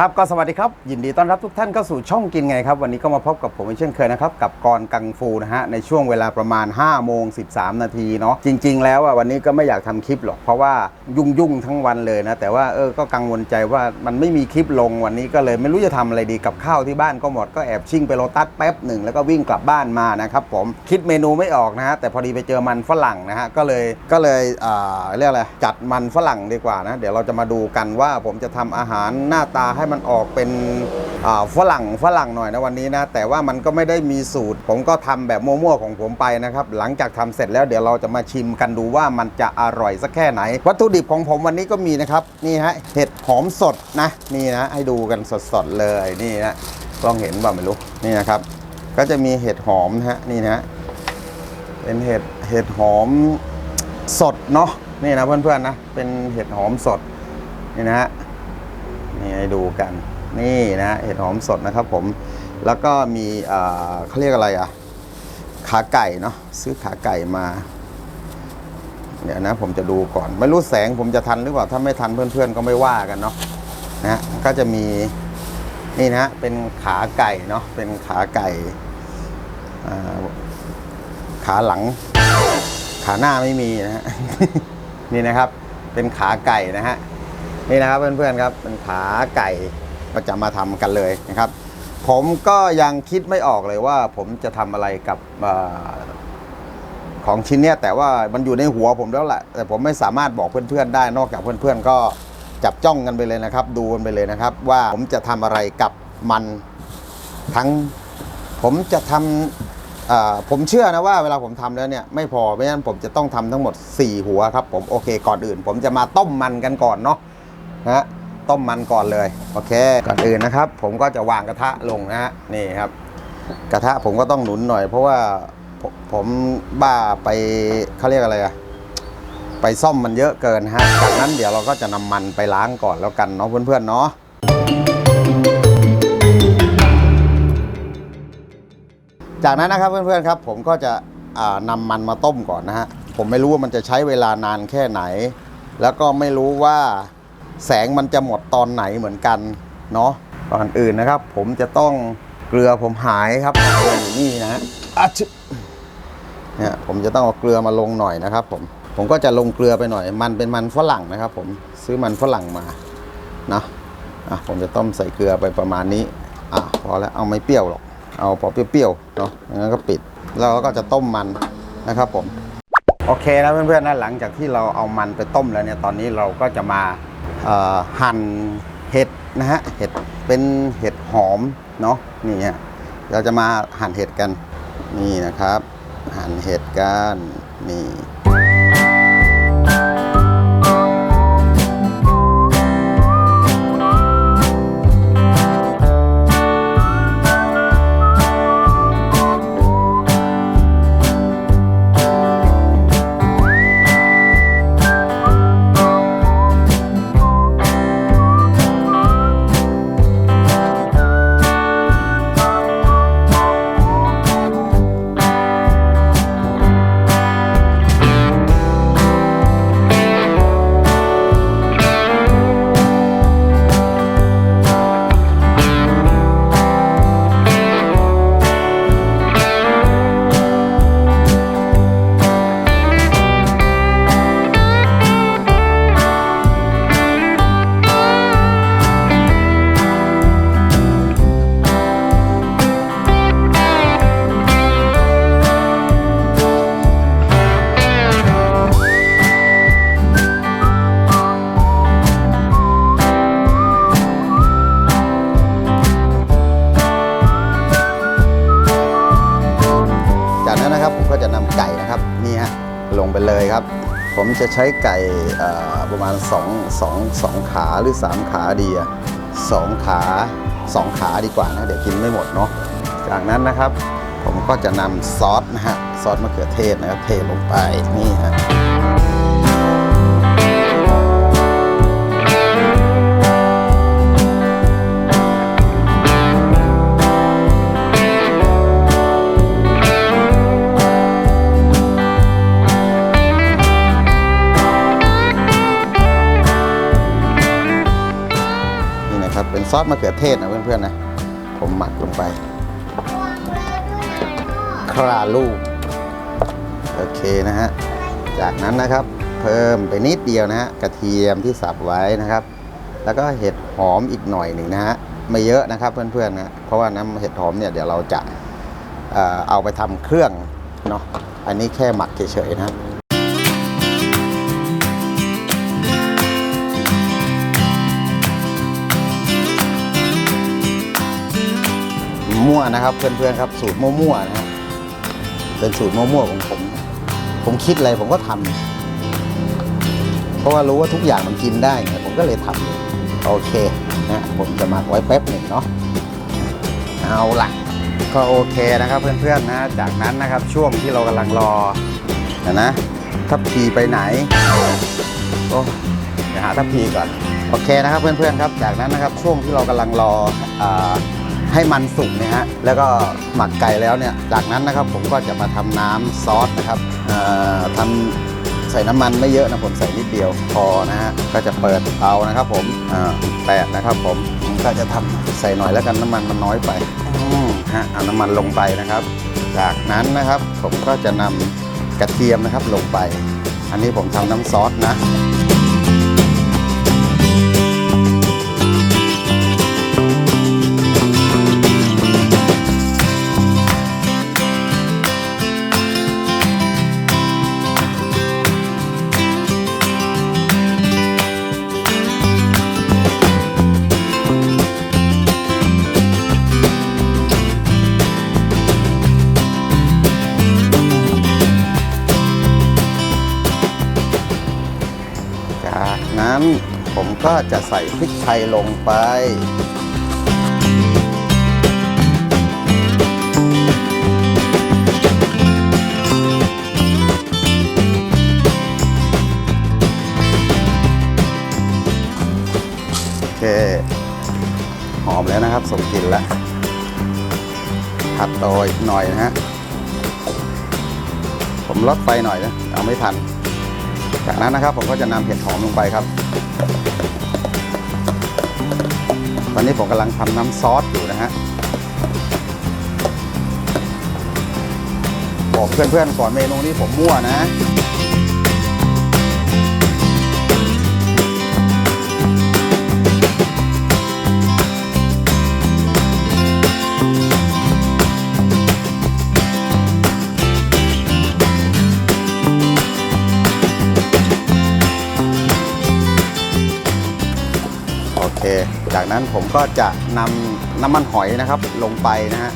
ครับก็สวัสดีครับ ยินดีต้อนรับทุกท่านเข้าสู่ช่องกินไงครับ วันนี้ก็มาพบกับผมเช่นเคยนะครับ กับกรกังฟูนะฮะ ในช่วงเวลาประมาณ 5 โมง 13 นาทีเนาะจริง ๆ แล้วอะวันนี้ก็ไม่อยากทำคลิปหรอก เพราะว่ายุ่งยุ่งๆทั้งวันเลยนะ แต่ว่าเออก็กังวลใจว่ามันไม่มีคลิปลงวันนี้ก็เลยไม่รู้จะทำอะไรดีกับข้าวที่บ้านก็หมดก็แอบชิ่งไปโลตัสแป๊บหนึ่งแล้วก็วิ่งกลับบ้านมานะครับผมคิดเมนูไม่ออกนะฮะแต่พอดีไปเจอมันฝรั่งนะฮะก็เลยก็เลยอ่าเรียกอะไรจัดมันฝรั่งดีกว่านะเดี๋ยวเราจะมาดูกันว่าผมจะทำอาหารหน้าตาใให้มันออกเป็นฝรั่งฝรั่งหน่อยนะวันนี้นะ แต่ว่ามันก็ไม่ได้มีสูตร ผมก็ทำแบบมั่วๆของผมไปนะครับ หลังจากทำเสร็จแล้วเดี๋ยวเราจะมาชิมกันดูว่ามันจะอร่อยสักแค่ไหน วัตถุดิบของผมวันนี้ก็มีนะครับนี่ฮะเห็ดหอมสดนะนี่นะให้ดูกันสดๆเลยนี่นะลองเห็นบ่าไม่รู้นี่นะครับ ก็จะมีเห็ดหอมนะฮะนี่นะเป็นเห็ดเห็ดหอมสดเนาะนี่นะเพื่อนๆนะเป็นเห็ดหอมสดนี่นะฮะ นี่ให้ดูกัน นี่นะเห็ดหอมสดนะครับผม แล้วก็มีเขาเรียกอะไรอะ ขาไก่เนาะซื้อขาไก่มา เดี๋ยวนะ ผมจะดูก่อน ไม่รู้แสงผมจะทันหรือเปล่า ถ้าไม่ทันเพื่อนๆก็ไม่ว่ากันเนาะนะก็จะมีนี่นะเป็นขาไก่เนาะเป็นขาไก่ขาหลัง ขาหน้าไม่มีนะฮะนี่นะครับ เป็นขาไก่นะฮะ นี่นะครับเพื่อนๆครับเป็นขาไก่ก็จะมาทำกันเลยนะครับ ผมก็ยังคิดไม่ออกเลยว่า ผมจะทำอะไรกับของชิ้นเนี้ยแต่ว่ามันอยู่ในหัวผมแล้วแหละแต่ผมไม่สามารถบอกเพื่อนๆได้นอกจากเพื่อนๆก็จับจ้องกันไปเลยนะครับ ดูกันไปเลยนะครับ ว่าผมจะทำอะไรกับมันทั้งผมจะทำผมเชื่อนะว่าเวลาผมทำแล้วเนี่ยไม่พอเพราะฉะนั้นผมจะต้องทำทั้งหมด 4 หัวครับผมโอเคก่อนอื่น ผมจะมาต้มมันกันก่อนเนาะ นะฮะต้มมันก่อนเลยโอเค ก่อนอื่นนะครับ ผมก็จะวางกระทะลงนะฮะนี่ครับ กระทะผมก็ต้องหนุนหน่อย เพราะว่าผมผมบ้าไปเขาเรียกอะไรอะไปซ่อมมันเยอะเกินฮะจากนั้นเดี๋ยวเราก็จะนำมันไปล้างก่อนแล้วกันเนาะเพื่อนๆเนาะจากนั้นนะครับเพื่อนๆครับ ผมก็จะอ่านำมันมาต้มก่อนนะฮะผมไม่รู้ว่ามันจะใช้เวลานานแค่ไหน แล้วก็ไม่รู้ว่า แสงมันจะหมดตอนไหนเหมือนกันเนาะก่อนอื่นนะครับ ผมจะต้องเกลือผมหายครับเกลืออยู่นี่นะฮะอะชึเนี่ยผมจะต้องเอาเกลือมาลงหน่อยนะครับผมผมก็จะลงเกลือไปหน่อย มันเป็นมันฝรั่งนะครับ ผมซื้อมันฝรั่งมานะอะผมจะต้มใส่เกลือไปประมาณนี้อะพอแล้วเอาไม่เปรี้ยวหรอกเอาพอเปรี้ยวๆเนาะงั้นก็ปิดแล้วเราก็จะต้มมันนะครับผมโอเคนะเพื่อนๆนะหลังจากที่เราเอามันไปต้มแล้วเนี่ยตอนนี้เราก็จะมาเอ่อ หั่นเห็ดนะฮะเห็ดเป็นเห็ดหอมเนาะนี่ฮะเราจะมาหั่นเห็ดกันนี่นะครับ หั่นเห็ดกันนี่ จะใช้ไก่ประมาณ2 2 2ขาหรือ 3 ขาดีสองขาสองขาดีกว่านะเดี๋ยวกินไม่หมดเนาะจากนั้นนะครับ ผมก็จะนำซอสนะฮะซอสมะเขือเทศนะครับเทลงไปนี่ฮะ ซอสมะเขือเทศนะเพื่อนๆนะ ผมหมักลงไป คราลูกโอเคนะฮะ จากนั้นนะครับ เพิ่มไปนิดเดียวนะฮะกระเทียมที่สับไว้นะครับ แล้วก็เห็ดหอมอีกหน่อยหนึ่งนะฮะไม่เยอะนะครับเพื่อนๆนะเพราะว่าน้ำเห็ดหอมเนี่ยเดี๋ยวเราจะเอ่อเอาไปทำเครื่องเนาะอันนี้แค่หมักเฉยๆนะ มั่วนะครับ เพื่อนๆครับ สูตรมั่วๆนะฮะเป็นสูตรมั่วๆของผม ผมคิดอะไรผมก็ทำเพราะว่ารู้ว่าทุกอย่างมันกินได้ไงผมก็เลยทำโอเคนะผมจะมักไว้แป๊บหนึ่งเนาะเอาละก็โอเคนะครับเพื่อนๆนะจากนั้นนะครับช่วงที่เรากำลังรอนะนะทัพพีไปไหนโอ้เดี๋ยวหาทัพพีก่อนโอเคนะครับเพื่อนๆครับ จากนั้นนะครับช่วงที่เรากำลังรออ่า ให้มันสุกนี่ยฮะแล้วก็หมักไก่แล้วเนี่ยจากนั้นนะครับผมก็จะมาทำน้ำซอสนะครับเอ่อทำใส่น้ำมันไม่เยอะนะผมใส่นิดเดียวพอนะฮะก็จะเปิดเตานะครับ ผมอ่าแปดนะครับผมผมก็จะทำใส่หน่อยแล้วกันน้ำมันมันน้อยไปอืมฮะเอาน้ำมันลงไปนะครับ จากนั้นนะครับผมก็จะนำกระเทียมนะครับลงไป อันนี้ผมทำน้ำซอสนะ นั้น ผมก็จะใส่พริกไทยลงไป โอเค หอมแล้วนะครับส่งกลิ่นแล้ว ผัดโตออีกหน่อยนะฮะ ผมลดไฟหน่อยนะ เอาไม่ทัน จากนั้นนะครับผมก็จะนำเห็ดหอมลงไปครับ ตอนนี้ผมกำลังทำน้ำซอสอยู่นะฮะบอกเพื่อนๆก่อนเมนูนี้ผมมั่วนะ เค จากนั้นผมก็จะนำน้ำมันหอยนะครับลงไปนะฮะ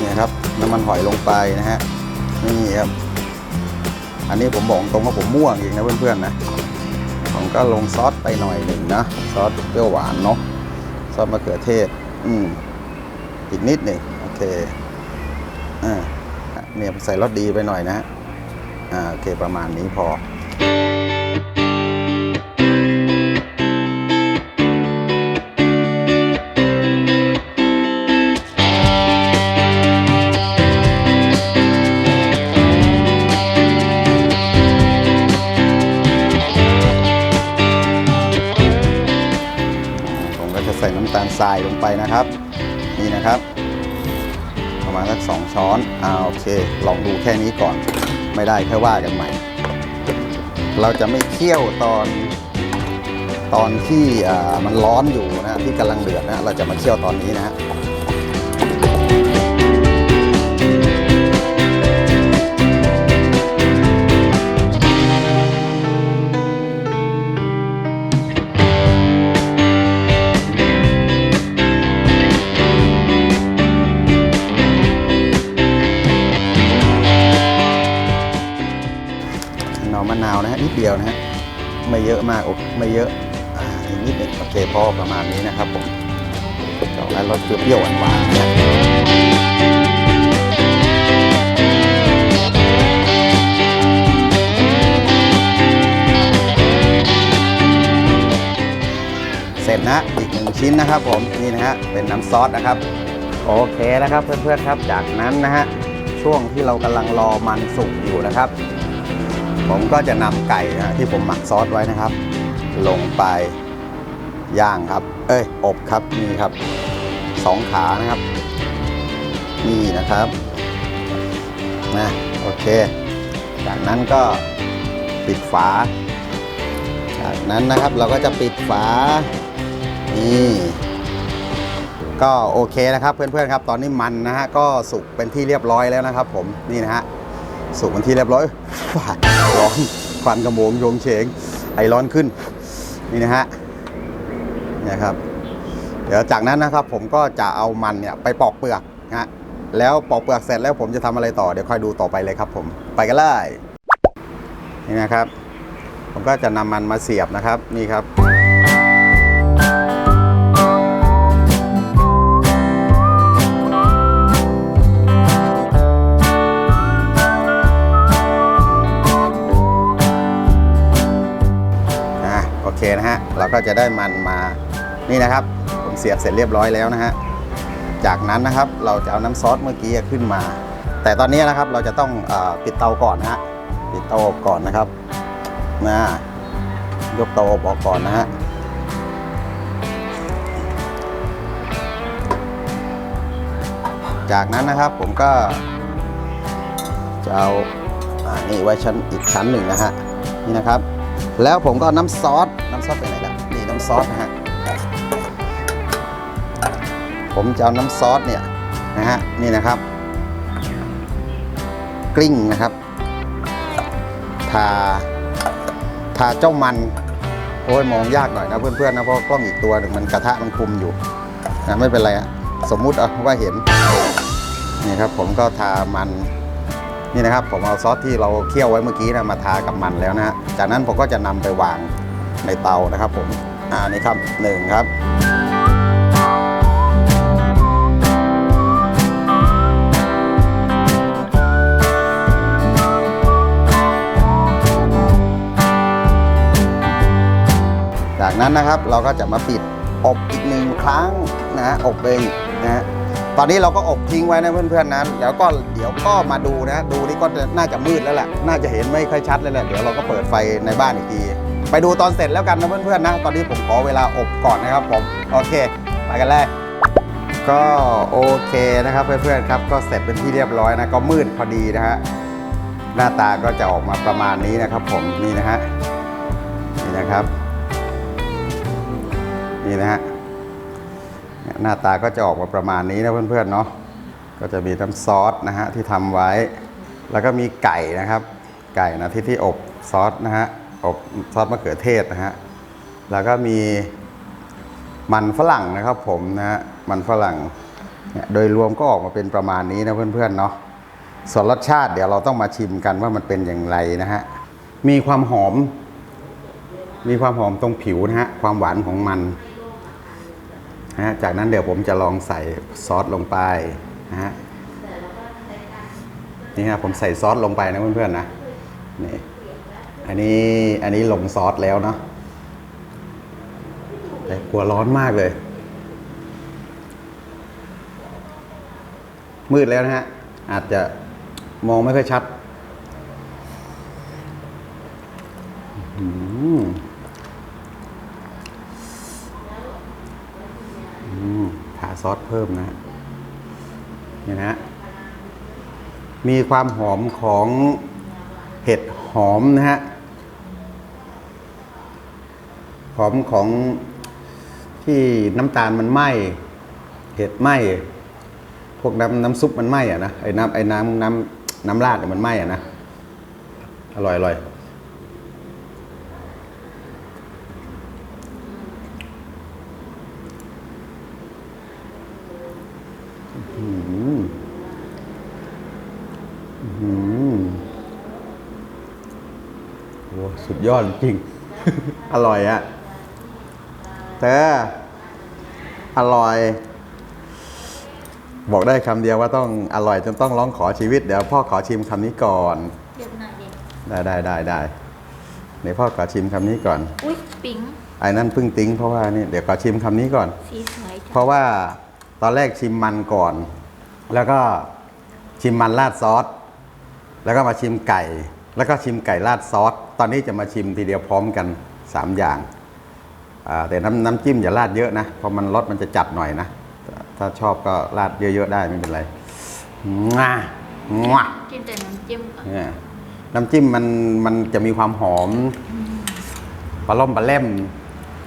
นี่ครับน้ำมันหอยลงไปนะฮะนี่ครับอันนี้ผมบอกตรงว่าผมม่วงเองนะเพื่อนๆนะผมก็ลงซอสไปหน่อยหนึ่งนะซอสเปรี้ยวหวานเนาะซอสมะเขือเทศ อืมอีกนิดหนึ่งโอเคอ่าเนี่ยใส่รสดีไปหน่อยนะฮะอ่าโอเคประมาณนี้พอ นะครับ นี่นะครับ ประมาณสักสองช้อนอ่าโอเค ลองดูแค่นี้ก่อน ไม่ได้ค่อยว่ากันใหม่ เราจะไม่เคี่ยวตอนตอนที่มันร้อนอยู่นะที่กำลังเดือดนะเราจะมาเคี่ยวตอนนี้นะฮะ อเปรี้ยวหวานๆนะเสร็จนะอีกหนึ่งชิ้นนะครับผมนี่นะฮะเป็นน้ำซอสนะครับ โอเคนะครับเพื่อนๆครับ จากนั้นนะฮะช่วงที่เรากำลังรอมันสุกอยู่นะครับ ผมก็จะนำไก่นะที่ผมหมักซอสไว้นะครับ ลงไปย่างครับ เอ้ย อบครับ นี่ครับ สองขานะครับ นี่นะครับนะโอเค จากนั้นก็ปิดฝา จากนั้นนะครับเราก็จะปิดฝา นี่ ก็โอเคนะครับเพื่อนๆครับตอนนี้มันนะฮะก็สุกเป็นที่เรียบร้อยแล้วนะครับ ผมนี่นะฮะสุกเป็นที่เรียบร้อยร้อนควันกระโมงโยงเฉงไอร้อนขึ้นนี่นะฮะนี่ครับ เดี๋ยวจากนั้นนะครับผมก็จะเอามันเนี่ยไปปอกเปลือกนะฮะแล้วปอกเปลือกเสร็จแล้วผมจะทำอะไรต่อเดี๋ยวค่อยดูต่อไปเลยครับ ผมไปกันเลยนี่นะครับ ผมก็จะนำมันมาเสียบนะครับนี่ครับอะโอเคนะฮะเราก็จะได้มันมานี่นะครับ เสียบเสร็จเรียบร้อยแล้วนะฮะจากนั้นนะครับเราจะเอาน้ำซอสเมื่อกี้ขึ้นมา แต่ตอนนี้นะครับเราจะต้องอปิดเตาก่อนนะฮะปิดเตาอบก่อนนะครับนะยกเตาอบออกก่อนนะฮะจากนั้นนะครับผมก็จะเอาอ่านี่ไว้ชั้นอีกชั้นหนึ่งนะฮะนี่นะครับ แล้วผมก็น้ำซอสน้ำซอสไปไหนแล้วนี่น้ำซอสนะฮะ ผมจะเอาน้ำซอสเนี่ยนะฮะนี่นะครับ กลิ้งนะครับทาทาเจ้ามันโอ้ยมองยากหน่อยนะเพื่อนๆนะเพราะกล้องอีกตัวหนึ่งมันกระทะมันคุมอยู่นะไม่เป็นไรอะสมมุติเอาว่าเห็นนี่ครับผมก็ทามันนี่นะครับ ผมเอาซอสที่เราเคี่ยวไว้เมื่อกี้นะมาทากับมันแล้วนะจากนั้นผมก็จะนำไปวางในเตานะครับ ผมอ่านี่ครับหนึ่งครับ นั้นนะครับเราก็จะมาปิดอบอีกหนึ่งครั้งนะฮะอบไปอีกนะฮะตอนนี้เราก็อบทิ้งไว้นะเพื่อนๆนะแล้วก็เดี๋ยวก็มาดูนะดูนี่ก็น่าจะมืดแล้วแหละน่าจะเห็นไม่ค่อยชัดเลยแหละเดี๋ยวเราก็เปิดไฟในบ้านอีกที ไปดูตอนเสร็จแล้วกันนะเพื่อนๆนะ ตอนนี้ผมขอเวลาอบก่อนนะครับผมโอเคไปกันเลยก็โอเคนะครับเพื่อนๆครับ ก็เสร็จเป็นที่เรียบร้อยนะก็มืดพอดีนะฮะหน้าตาก็จะออกมาประมาณนี้นะครับ ผมนี่นะฮะนี่นะครับ นี่นะฮะหน้าตาก็จะออกมาประมาณนี้นะเพื่อนๆเนาะก็จะมีน้ำซอสนะฮะที่ทำไว้ แล้วก็มีไก่นะครับ ไก่นะที่ที่อบซอสนะฮะอบซอสมะเขือเทศนะฮะแล้วก็มีมันฝรั่งนะครับผมนะฮะมันฝรั่งเนี่ยโดยรวมก็ออกมาเป็นประมาณนี้นะเพื่อนๆเนาะส่วนรสชาติเดี๋ยวเราต้องมาชิมกันว่ามันเป็นอย่างไรนะฮะมีความหอม มีความหอมตรงผิวนะฮะความหวานของมัน นะฮะจากนั้นเดี๋ยวผมจะลองใส่ซอสลงไปนะฮะนี่ฮะผมใส่ซอสลงไปนะเพื่อนๆนะนี่อันนี้อันนี้ลงซอสแล้วเนาะแต่กลัวร้อนมากเลย มืดแล้วนะฮะ อาจจะมองไม่ค่อยชัด อืมอืมทา ซอสเพิ่มนะฮะนี่ยนะ มีความหอมของเห็ดหอมนะฮะ หอมของที่น้ำตาลมันไหม้ เห็ดไหม้ พวกน้ำน้ำซุปมันไหม้อะนะ ไอ้น้ำไอ้น้ำน้ำน้ำราดมันไหม้อะนะ อร่อยอร่อย อืมอืมโอ้ สุดยอดจริง อร่อยอะแต่อร่อย บอกได้คำเดียวว่าต้องอร่อยจนต้องร้องขอชีวิต เดี๋ยวพ่อขอชิมคำนี้ก่อน เดี๋ยวหน่อยดิได้ได้ได้ได้เดี๋ยวพ่อขอชิมคำนี้ก่อน อุ้ยปิ๊งไอ้นั่นเพิ่งติ้งเพราะว่านี่เดี๋ยวขอชิมคำนี้ก่อน สีสวยเพจังราะว่าตอนแรกชิมมันก่อน แล้วก็ชิมมันราดซอส แล้วก็มาชิมไก่ แล้วก็ชิมไก่ราดซอส ตอนนี้จะมาชิมทีเดียวพร้อมกัน 3 อย่างอ่าแต่น้ำน้ำจิ้มอย่าราดเยอะนะ เพราะมันรสมันจะจัดหน่อยนะ ถ้าชอบก็ราดเยอะๆได้ไม่เป็นไรง่าง่ากินแต่น้ำจิ้มก่อนเนี่ยน้ำจิ้มมันมันจะมีความหอมปลาล่อมปลาแล่ม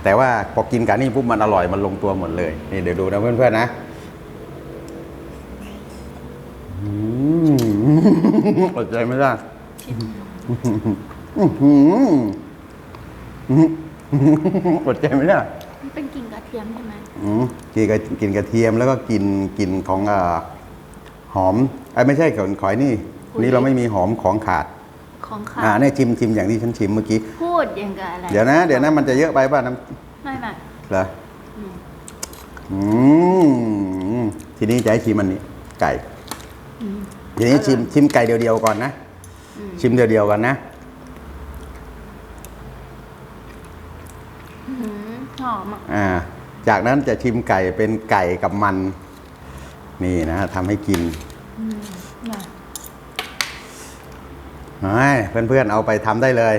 แต่ว่าพอกินกับนี่ปุ๊บมันอร่อยมันลงตัวหมดเลย นี่เดี๋ยวดูนะเพื่อนๆนะอืมอดใจไม่ได้ อื้อหืออดใจไม่ได้ มันเป็นกลิ่นกระเทียมใช่ไหมอืมกินกับกินกระเทียมแล้วก็กินกินของอ่อหอมไอ้ยไม่ใช่ของขอยนี่ นี่เราไม่มีหอมของขาด ของขาอ่าเนี่ยชิมชิมอย่างที่ฉันชิมเมื่อกี้ พูดอย่างกับอะไรเดี๋ยวนะ เดี๋ยวนะมันจะเยอะไปป่ะน้ำไม่ไม่เหรออืมอืมทีนี้จะให้ชิมอันนี้ ไก่ อืมทีนี้ชิมชิมไก่เดียวๆก่อนนะอ ชิมเดียวๆก่อนนะ อื้อหือหอมอะอ่า จากนั้นจะชิมไก่เป็นไก่กับมัน นี่นะทำให้กินอืมน่ะเฮ้ยเพื่อนๆเอาไปทำได้เลย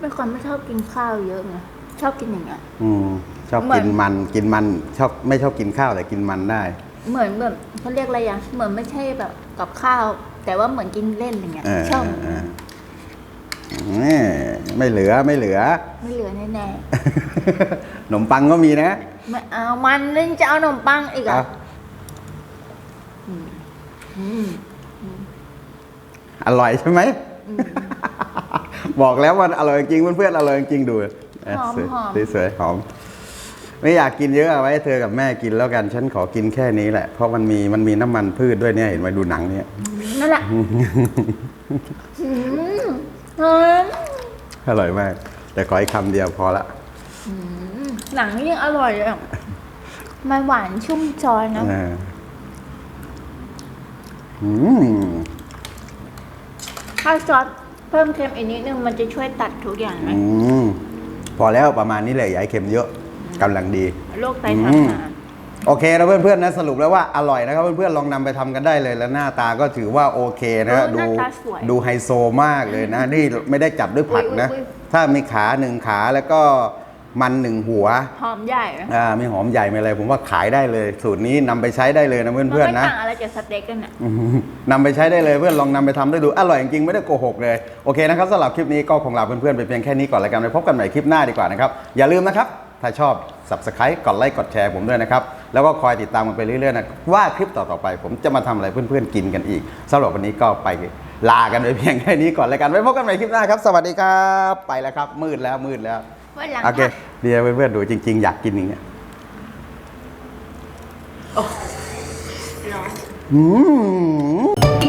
เป็นคนไม่ชอบกินข้าวเยอะไงชอบกินอย่างเงี้ย อืมชอบเหมืกิอนน มันกินมันชอบไม่ชอบกินข้าวแต่กินมันได้ เหมือนแบบเขาเรียกอะไรอะเหมือนไม่ใช่แบบกับข้าว แต่ว่าเหมือนกินเล่นอย่างเงี้ยเออชอบเออนี่ไม่เหลือไม่เหลือ ไม่เหลือแน่ขนมปังก็มีนะๆไม่เอามันนึงจะเอาขนมปังอีกอะเอาอืมอืมอร่อยใช่ไหม บอกแล้วว่าอร่อยจริงเพื่อนๆอร่อยจริงดูเหอมสวยหอมสวยๆหอม ไม่อยากกินเยอะเอาไว้ให้เธอกับแม่กินแล้วกัน ฉันขอกินแค่นี้แหละ เพราะมันมีมันมีน้ำมันพืชด้วยเนี่ยเห็นไหมดูหนังเนี่ยนั่นแหละอืมหอมอร่อยมาก แต่ขออีกคำเดียวพอละอืมหนังยิ่งอร่อยเลยอะมันหวานชุ่มจอยนะเอออืมถ้าซอสเพิ่มเค็มอีกนิดนึงมันจะช่วยตัดทุกอย่างไหมอืมพอแล้วประมาณนี้เลยอย่าให้เค็มเยอะ กำลังดี โรคไตอืทำมงานโอเคนะเพื่อนๆนะสรุปแล้วว่าอร่อยนะครับเพื่อนๆลองนำไปทำกันได้เลยแล้วหน้าตาก็ถือว่าโอเคนะเออหดูน้าตาสวย ดูไฮโซมากเลยนะ นี่ไม่ได้จับด้วยผักนะอุ๊ยอุ๊ยอุ๊ยถ้ามีขาหนึ่งขาแล้วก็มันหนึ่งหัวหอมใหญ่อะอ่ามีหอมใหญ่มีอะไร ผมว่าขายได้เลย สูตรนี้นำไปใช้ได้เลยนะมันเพื่อนไม่ๆนะ ต่างอะไรจากสเต็กกันอะ อืมนำไปใช้ได้เลยเพื่อนลองนำไปทำได้ดูอร่อยจริงๆไม่ได้โกหกเลย โอเคนะครับสำหรับคลิปนี้ก็คงลาเพื่อนๆไปเพียงแค่นี้ก่อนแล้วกันไปพบกันใหม่คลิปหน้าดีกว่านะครับ อย่าลืมนะครับ ถ้าชอบ subscribe กดไลค์กดแชร์ผมด้วยนะครับ แล้วก็คอยติดตามกันไปเรื่อยๆนะว่าคลิปต่อๆไป ผมจะมาทำอะไรเพื่อนๆกินกันอีกสำหรับวันนี้ก็ไปลากันไปเพียงแค่นี้ก่อนแล้วกันไว้พบกันใหม่คลิปหน้าครับ สวัสดีครับไปแล้วครับ มืดแล้วมืดแล้ววันหลังโอเคถ้าเดี๋ยวเพื่อนๆดูจริง ๆ อยากกินอย่างเงี้ยร้อนอืม